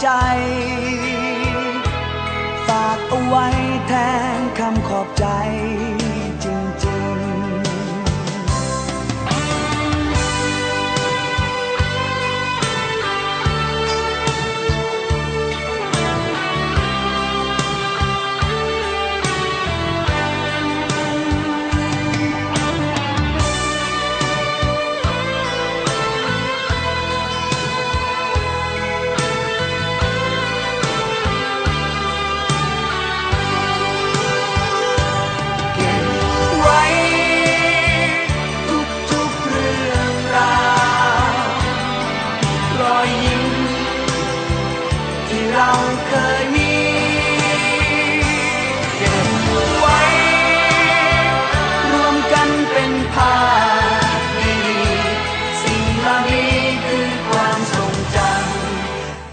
ใจ ฝากเอาไว้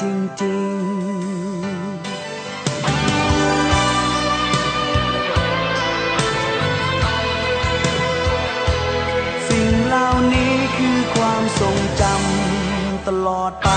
จริงๆสิ่งเหล่านี้คือความทรงจำตลอดไป